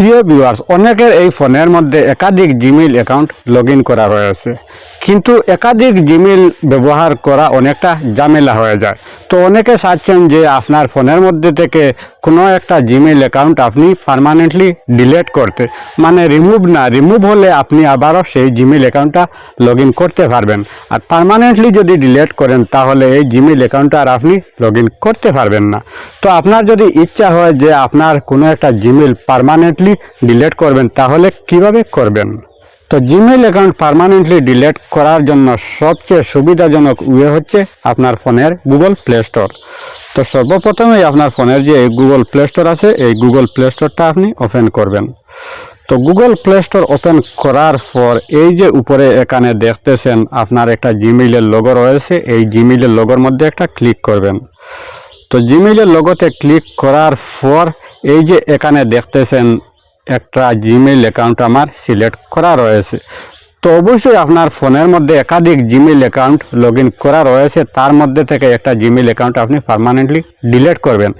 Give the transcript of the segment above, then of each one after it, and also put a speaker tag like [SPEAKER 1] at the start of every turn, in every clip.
[SPEAKER 1] প্রিয় ভিউয়ার্স অনেকের এই ফোনের মধ্যে একাধিক জিমেইল অ্যাকাউন্ট লগ করা রয়েছে কিন্তু একাধিক জিমেইল ব্যবহার করা অনেকটা ঝামেলা হয়ে যায়। তো অনেকে চাচ্ছেন যে আপনার ফোনের মধ্যে থেকে কোনো একটা জিমেইল অ্যাকাউন্ট আপনি পার্মানেন্টলি ডিলেট করতে। মানে রিমুভ না রিমুভ হলে আপনি আবারও সেই জিমেইল অ্যাকাউন্টটা লগ করতে পারবেন। আর পার্মানেন্টলি যদি ডিলেট করেন, তাহলে এই জিমেইল অ্যাকাউন্টটা আর আপনি লগ করতে পারবেন না। তো আপনার যদি ইচ্ছা হয় যে আপনার কোনো একটা জিমেইল পার্মানেন্টলি ডিলিট করবেন, তাহলে কীভাবে করবেন? তো জিমেইল অ্যাকাউন্ট পার্মানেন্টলি ডিলেট করার জন্য সবচেয়ে সুবিধাজনক ওয়ে হচ্ছে আপনার ফোনের গুগল প্লে স্টোর তো সর্বপ্রথমেই আপনার ফোনের যে গুগল প্লে স্টোর আছে, এই গুগল প্লে স্টোরটা আপনি ওপেন করবেন। তো গুগল প্লে স্টোর ওপেন করার পর এই যে উপরে এখানে দেখতেছেন আপনার একটা জিমেইলের লোগো রয়েছে, এই জিমেইলের লোগোর মধ্যে একটা ক্লিক করবেন। তো জিমেইলের লোগোতে ক্লিক করার পর এই যে এখানে দেখতেছেন একটা জিমেইল অ্যাকাউন্ট আমার সিলেক্ট করা রয়েছে। তো অবশ্যই আপনার ফোনের মধ্যে একাধিক জিমেইল অ্যাকাউন্ট লগ করা রয়েছে। তার মধ্যে থেকে একটা জিমেইল অ্যাকাউন্ট আপনি পার্মানেন্টলি ডিলিট করবেন।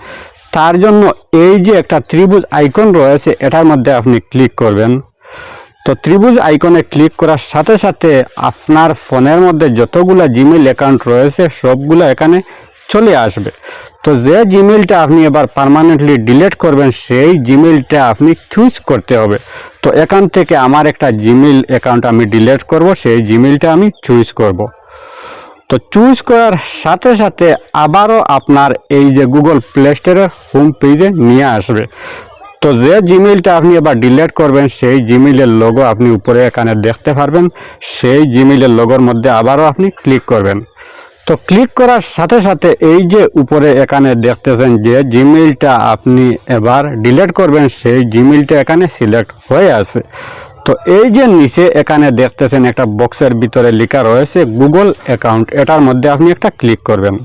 [SPEAKER 1] তার জন্য এই যে একটা ত্রিভুজ আইকন রয়েছে, এটার মধ্যে আপনি ক্লিক করবেন। তো ত্রিভুজ আইকনে ক্লিক করার সাথে সাথে আপনার ফোনের মধ্যে যতগুলো জিমেইল অ্যাকাউন্ট রয়েছে, সবগুলো এখানে চলে আসবে। তো যে জিমেলটা আপনি এবার পার্মানেন্টলি ডিলিট করবেন, সেই জিমেলটা আপনি চুজ করতে হবে। তো এখান থেকে আমার একটা জিমেল অ্যাকাউন্ট আমি ডিলিট করব, সেই জিমেলটা আমি চুজ করব। তো চুজ করার সাথে সাথে আবারও আপনার এই যে গুগল প্লে স্টোরের হোম পেজে নিয়ে আসবে। তো যে জিমেলটা আপনি এবার ডিলিট করবেন, সেই জিমেলের লোগো আপনি উপরে এখানে দেখতে পারবেন। সেই জিমেলের লোগোর মধ্যে আবারও আপনি ক্লিক করবেন। তো ক্লিক করার সাথে সাথে এই যে উপরে এখানে দেখতেছেন যে জিমেইলটা আপনি এবার ডিলিট করবেন, সেই জিমেইলটা এখানে সিলেক্ট হয়ে আছে। তো এই যে নিচে এখানে দেখতেছেন একটা বক্সের ভিতরে লেখা রয়েছে গুগল অ্যাকাউন্ট এটার মধ্যে আপনি একটা ক্লিক করবেন।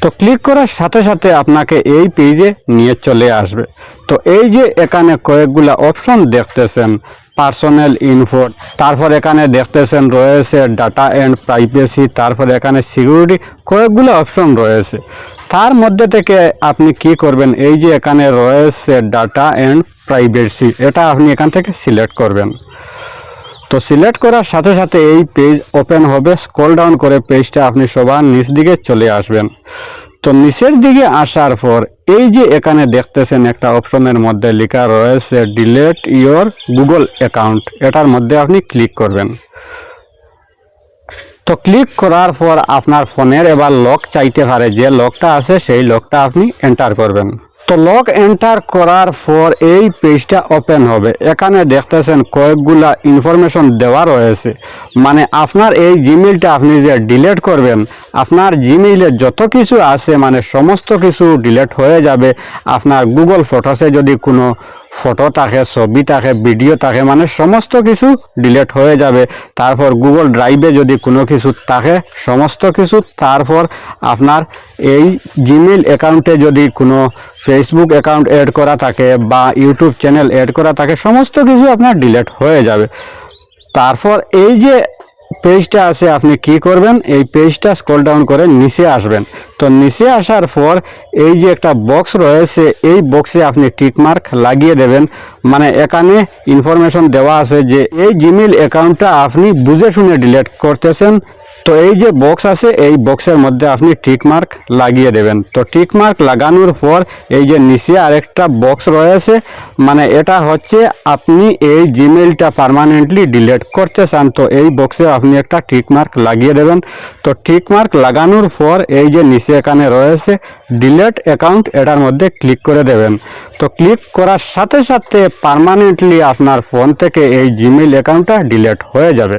[SPEAKER 1] তো ক্লিক করার সাথে সাথে আপনাকে এই পেজে নিয়ে চলে আসবে। তো এই যে এখানে কয়েকগুলা অপশন দেখতেছেন পার্সোনাল ইনফো তারপর এখানে দেখতেছেন, রয়েছে ডাটা অ্যান্ড প্রাইভেসি তারপর এখানে সিকিউরিটি কয়েকগুলো অপশন রয়েছে। তার মধ্যে থেকে আপনি কি করবেন? এই যে এখানে রয়েছে ডাটা অ্যান্ড প্রাইভেসি এটা আপনি এখান থেকে সিলেক্ট করবেন। তো সিলেক্ট করার সাথে সাথে এই পেজ ওপেন হবে। স্ক্রল ডাউন করে পেজটা আপনি সবার নিচ দিকে চলে আসবেন। তো নিচের দিকে আসার পর এই যে এখানে দেখতেছেন একটা অপশনের মধ্যে লেখা রয়েছে ডিলেট ইয়োর গুগল অ্যাকাউন্ট এটার মধ্যে আপনি ক্লিক করবেন। তো ক্লিক করার পর আপনার ফোনের এবার লক চাইতে পারে। যে লকটা আছে সেই লকটা আপনি এন্টার করবেন। তো লক এন্টার করার পর এই পেজটা ওপেন হবে। এখানে দেখতেছেন কয়েকগুলা ইনফরমেশন দেওয়া রয়েছে। মানে আপনার এই জিমেইলটা আপনি যে ডিলেট করবেন, আপনার জিমেইলে যত কিছু আছে মানে সমস্ত কিছু ডিলেট হয়ে যাবে। আপনার গুগল ফটোসে যদি কোনো ফটো থাকে, ছবি থাকে ভিডিও থাকে মানে সমস্ত কিছু ডিলেট হয়ে যাবে। তারপর গুগল ড্রাইভে যদি কোনো কিছু থাকে, সমস্ত কিছু। তারপর আপনার এই জিমেইল অ্যাকাউন্টে যদি কোনো ফেসবুক অ্যাকাউন্ট অ্যাড করা থাকে বা ইউটিউব চ্যানেল অ্যাড করা থাকে, সমস্ত কিছু আপনার ডিলিট হয়ে যাবে। তারপর এই যে পেজটা আছে, আপনি কি করবেন? এই পেজটা স্ক্রল ডাউন করে নিচে আসবেন। তো নিচে আসার পর এই যে একটা বক্স রয়েছে, এই বক্সে আপনি টিকমার্ক লাগিয়ে দেবেন। মানে এখানে ইনফরমেশন দেওয়া আছে যে এই জিমেইল অ্যাকাউন্টটা আপনি বুঝে শুনে ডিলিট করতেছেন। তো এই যে বক্স আছে, এই বক্সের মধ্যে আপনি টিক মার্ক লাগিয়ে দেবেন। তো টিক মার্ক লাগানোর পর এই যে নিচে আরেকটা বক্স রয়েছে মানে এটা হচ্ছে আপনি এই জিমেইলটা পারমানেন্টলি ডিলিট করতে চান, তো এই বক্সে আপনি একটা টিক মার্ক লাগিয়ে দেবেন। তো টিক মার্ক লাগানোর পর এই যে নিচে এখানে রয়েছে ডিলেট অ্যাকাউন্ট এটার মধ্যে ক্লিক করে দেবেন। তো ক্লিক করার সাথে সাথে পার্মানেন্টলি আপনার ফোন থেকে এই জিমেইল অ্যাকাউন্টটা ডিলিট হয়ে যাবে।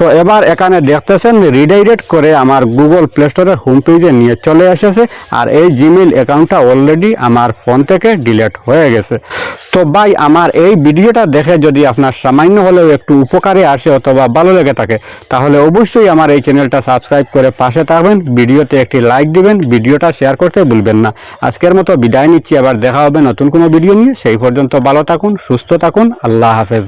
[SPEAKER 1] তো এবার এখানে দেখতেছেন রিডাইরেক্ট করে আমার গুগল প্লে স্টোরের হোম পেজে নিয়ে চলে এসেছে আর এই জিমেইল অ্যাকাউন্টটা অলরেডি আমার ফোন থেকে ডিলিট হয়ে গেছে। তো ভাই, আমার এই ভিডিওটা দেখে যদি আপনার সামান্য হলেও একটু উপকারে আসে অথবা ভালো লেগে থাকে, তাহলে অবশ্যই আমার এই চ্যানেলটা সাবস্ক্রাইব করে পাশে থাকবেন, ভিডিওতে একটি লাইক দিবেন, ভিডিওটা শেয়ার করতে ভুলবেন না। আজকের মতো বিদায় নিচ্ছি, আবার দেখা হবে নতুন কোনো ভিডিও নিয়ে। সেই পর্যন্ত ভালো থাকুন, সুস্থ থাকুন, আল্লাহ হাফেজ।